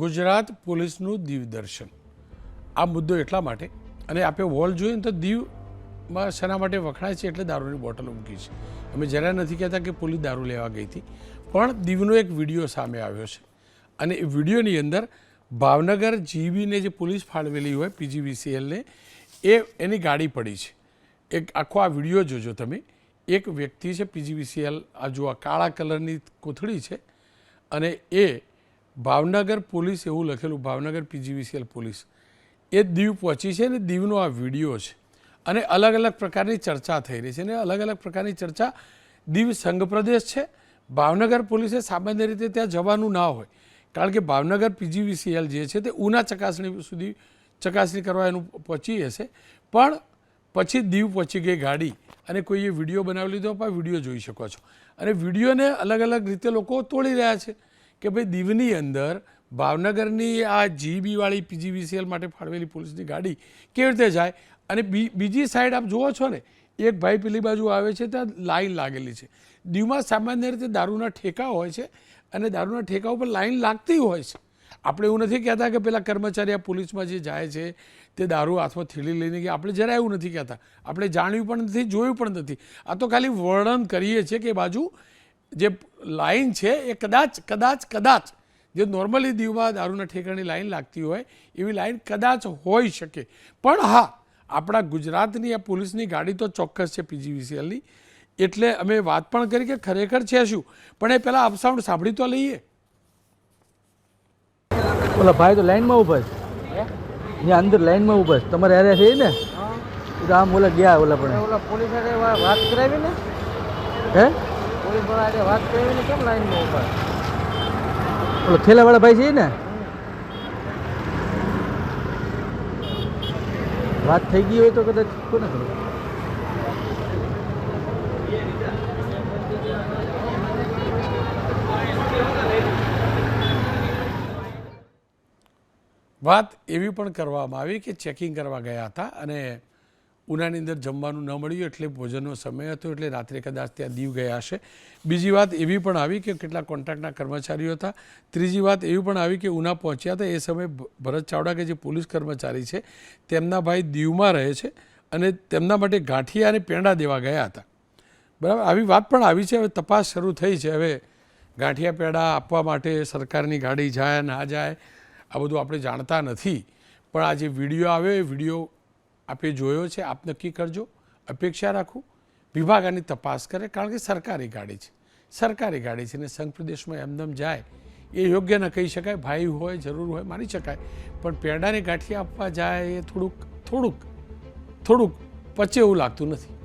ગુજરાત પોલીસનું દીવદર્શન આ મુદ્દો એટલા માટે, અને આપણે વોલ જોઈએ તો દીવમાં શેના માટે વખણાય છે એટલે દારૂની બોટલ મૂકી છે. અમે જરા નથી કહેતા કે પોલીસ દારૂ લેવા ગઈ હતી, પણ દીવનો એક વીડિયો સામે આવ્યો છે. અને એ વિડીયોની અંદર ભાવનગર જીબીને જે પોલીસ ફાળવેલી હોય પીજીવીસીએલને, એ એની ગાડી પડી છે. એક આખો આ વીડિયો જોજો તમે. એક વ્યક્તિ છે પીજીવીસીએલ, આ જો આ કાળા કલરની કોથળી છે, અને એ ભાવનગર પોલીસ એવું લખેલું, ભાવનગર પીજીવીસીએલ પોલીસ. એ દીવ પહોંચી છે અને દીવનો આ વીડિયો છે. અને અલગ અલગ પ્રકારની ચર્ચા થઈ રહી છે અને અલગ અલગ પ્રકારની ચર્ચા દીવ સંઘ પ્રદેશ છે. ભાવનગર પોલીસે સામાન્ય રીતે ત્યાં જવાનું ના હોય. કારણ કે ભાવનગર પીજીવીસીએલ જે છે તે ઉના ચકાસણી સુધી ચકાસણી કરવા એનું પહોંચી હશે. પણ પછી દીવ પહોંચી ગઈ ગાડી અને કોઈએ વીડિયો બનાવી લીધો, પણ વીડિયો જોઈ શકો છો. અને વિડીયોને અલગ અલગ રીતે લોકો તોડી રહ્યા છે. કે ભાઈ દીવની અંદર ભાવનગરની આ જીબીવાળી પીજીવીસીએલ માટે ફાળવેલી પોલીસની ગાડી કેવી રીતે જાય? અને બીજી સાઈડ આપ જુઓ છો ને, એક ભાઈ પેલી બાજુ આવે છે, ત્યાં લાઈન લાગેલી છે. દીવમાં સામાન્ય રીતે દારૂના ઠેકા હોય છે અને દારૂના ઠેકા ઉપર લાઈન લાગતી હોય છે. આપણે એવું નથી કહેતા કે પેલા કર્મચારી આ પોલીસમાં જે જાય છે, તે દારૂ હાથમાં થેલી લઈને ગયા. આપણે જરા એવું નથી કહેતા. આપણે જાણ્યું પણ નથી, જોયું પણ નથી. આ તો ખાલી વર્ણન કરીએ છીએ કે બાજુ જે લાઈન છે એ કદાચ કદાચ કદાચ જે નોર્મલી દીવમાં દારૂના ઠેકાની લાઈન લાગતી હોય એવી લાઈન કદાચ હોઈ શકે. પણ હા આપણા ગુજરાતની આ પોલીસની ગાડી તો ચોક્કસ છે પીજીવીસીએલની એટલે અમે વાત પણ કરી કે ખરેખર છે શું? પણ એ પહેલાં અપસાઉન્ડ સાંભળી તો લઈએ. ઓલા ભાઈ તો લાઈનમાં ઊભા છે. ત્યાં અંદર લાઈનમાં ઊભા છે. તમારે અરે છે ને? આમ ઓલા ગયા ઓલા પણ. ઓલા પોલીસ વાત કરાવી ને હે? ઓલા થેલાવાળા ભાઈ છે ને? વાત થઈ ગઈ હોય તો કદાચ કોને ખબર? વાત એવી પણ કરવામાં આવી કે ચેકિંગ કરવા ગયા હતા અને ઉનાની અંદર જમવાનું ન મળ્યું એટલે ભોજનનો સમય હતો એટલે રાત્રે કદાચ ત્યાં દીવ ગયા હશે. બીજી વાત એવી પણ આવી કે કેટલાક કોન્ટ્રાક્ટના કર્મચારીઓ હતા. ત્રીજી વાત એવી પણ આવી કે ઉના પહોંચ્યા હતા. એ સમયે ભરત ચાવડા કે જે પોલીસ કર્મચારી છે, તેમના ભાઈ દીવમાં રહે છે અને તેમના માટે ગાંઠિયા અને પેંડા દેવા ગયા હતા. બરાબર? આવી વાત પણ આવી છે. હવે તપાસ શરૂ થઈ છે. હવે ગાંઠિયા, પેડા આપવા માટે સરકારની ગાડી જાય, ના જાય, આ બધું આપણે જાણતા નથી. પણ આ જે વીડિયો આવ્યો, એ વીડિયો આપે જોયો છે, આપ નક્કી કરજો. અપેક્ષા રાખું, વિભાગ આની તપાસ કરે, કારણ કે સરકારી ગાડી છે. સરકારી ગાડી છે ને સંઘ પ્રદેશમાં એમદમ જાય. એ યોગ્ય ન કહી શકાય, ભાઈ હોય, જરૂર હોય, માની શકાય. પણ પેંડાની ગાંઠી આપવા જાય એ થોડુંક થોડુંક થોડુંક પચે એવું લાગતું નથી.